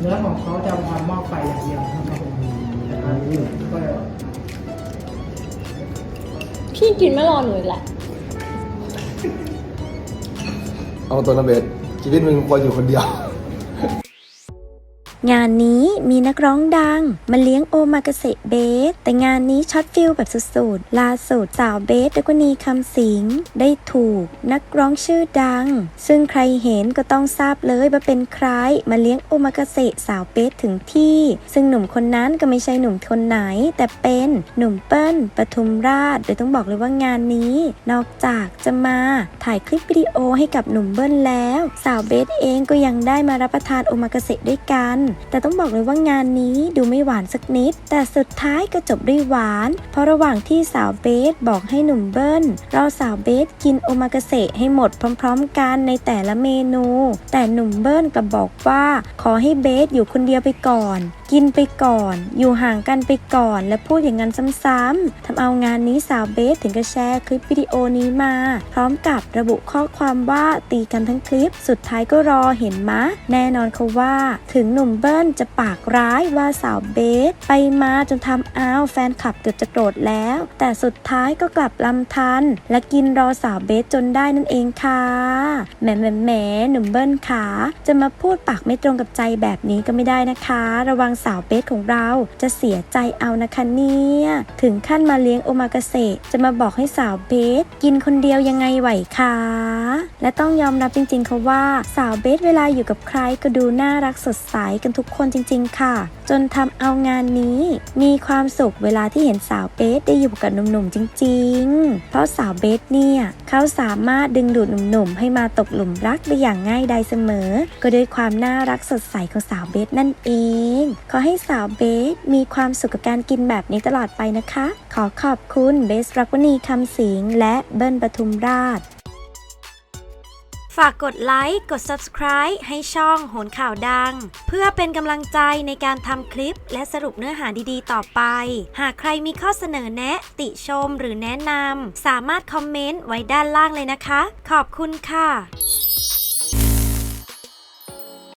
เนื้อของเขาจะเอาความหม้อไฟอย่างเดียวนะครับผมนะครับก็พี่กินไม่รอหนูอีกแหละ เอาตัวนะเบสชีวิตมึงควรอยู่คนเดียว งานนี้มีนักร้องดัง มาเลี้ยงโอมากาเสะเบส แต่งานนี้ช็อตฟิลแบบสุดๆล่าสุดสาวเบสดกวนีคำสิง ได้ถูกนักร้องชื่อดัง ซึ่งใครเห็นก็ต้องทราบเลยว่าเป็นใครมาเลี้ยงโอมากาเสะสาวเบสถึงที่ ซึ่งหนุ่มคนนั้นก็ไม่ใช่หนุ่มคนไหน แต่เป็นหนุ่มเปิ้ลปทุมราชโดยต้องบอกเลยว่างานนี้ นอกจากจะมาถ่ายคลิปวิดีโอให้กับหนุ่มเบิ้ลแล้ว สาวเบสเองก็ยังได้มารับประทานโอมากาเสะด้วยกันแต่ต้องบอกเลยว่างานนี้ดูไม่หวานสักนิด แต่สุดท้ายก็จบด้วยหวาน เพราะระหว่างที่สาวเบสบอกให้หนุ่มเบิ้ลรอสาวเบสกินโอมากาเสะให้หมดพร้อมๆ กันในแต่ละเมนู แต่หนุ่มเบิ้ลกลับบอกว่า ขอให้เบสอยู่คนเดียวไปก่อนกินไปก่อน อยู่ห่างกันไปก่อน และพูดอย่างนั้นซ้ำๆทำเอางานนี้สาวเบสถึงกับแชร์คลิปวิดีโอนี้มา พร้อมกับระบุข้อความว่าตีกันทั้งคลิป สุดท้ายก็รอเห็นมะ แน่นอนเขาว่า ถึงหนุ่มเบิ้ลจะปากร้ายว่าสาวเบส ไปมาจนทำเอาแฟนคลับเกือบจะโกรธแล้ว แต่สุดท้ายก็กลับลำทัน และกินรอสาวเบสจนได้นั่นเองค่ะแหมแหมแหมหนุ่มเบิ้ลขาจะมาพูดปากไม่ตรงกับใจแบบนี้ก็ไม่ได้นะคะ ระวังสาวเบสของเรา จะเสียใจเอานะคะเนี่ยถึงขั้นมาเลี้ยงโอมากาเสะจะมาบอกให้สาวเบสกินคนเดียวยังไงไหวคะและต้องยอมรับจริงๆค่ะว่าสาวเบสเวลาอยู่กับใครก็ดูน่ารักสดใสกันทุกคนจริง ๆ ค่ะ จนทำเอางานนี้ มีความสุขเวลาที่เห็นสาวเบสได้อยู่กับหนุ่มๆจริง ๆ เพราะสาวเบสเนี่ยเขาสามารถดึงดูดหนุ่มๆให้มาตกหลุมรักได้อย่างง่ายดายเสมอ ก็ด้วยความน่ารักสดใสของสาวเบสนั่นเองขอให้สาวเบสมีความสุขกับการกินแบบนี้ตลอดไปนะคะ ขอขอบคุณเบสรักวณีคำสิงและเบิ้ลปทุมราช ฝากกดไลค์ กด subscribe ให้ช่องโหนข่าวดัง เพื่อเป็นกำลังใจในการทำคลิปและสรุปเนื้อหาดีๆ ต่อไป หากใครมีข้อเสนอแนะ ติชมหรือแนะนำสามารถคอมเมนต์ไว้ด้านล่างเลยนะคะ ขอบคุณค่ะ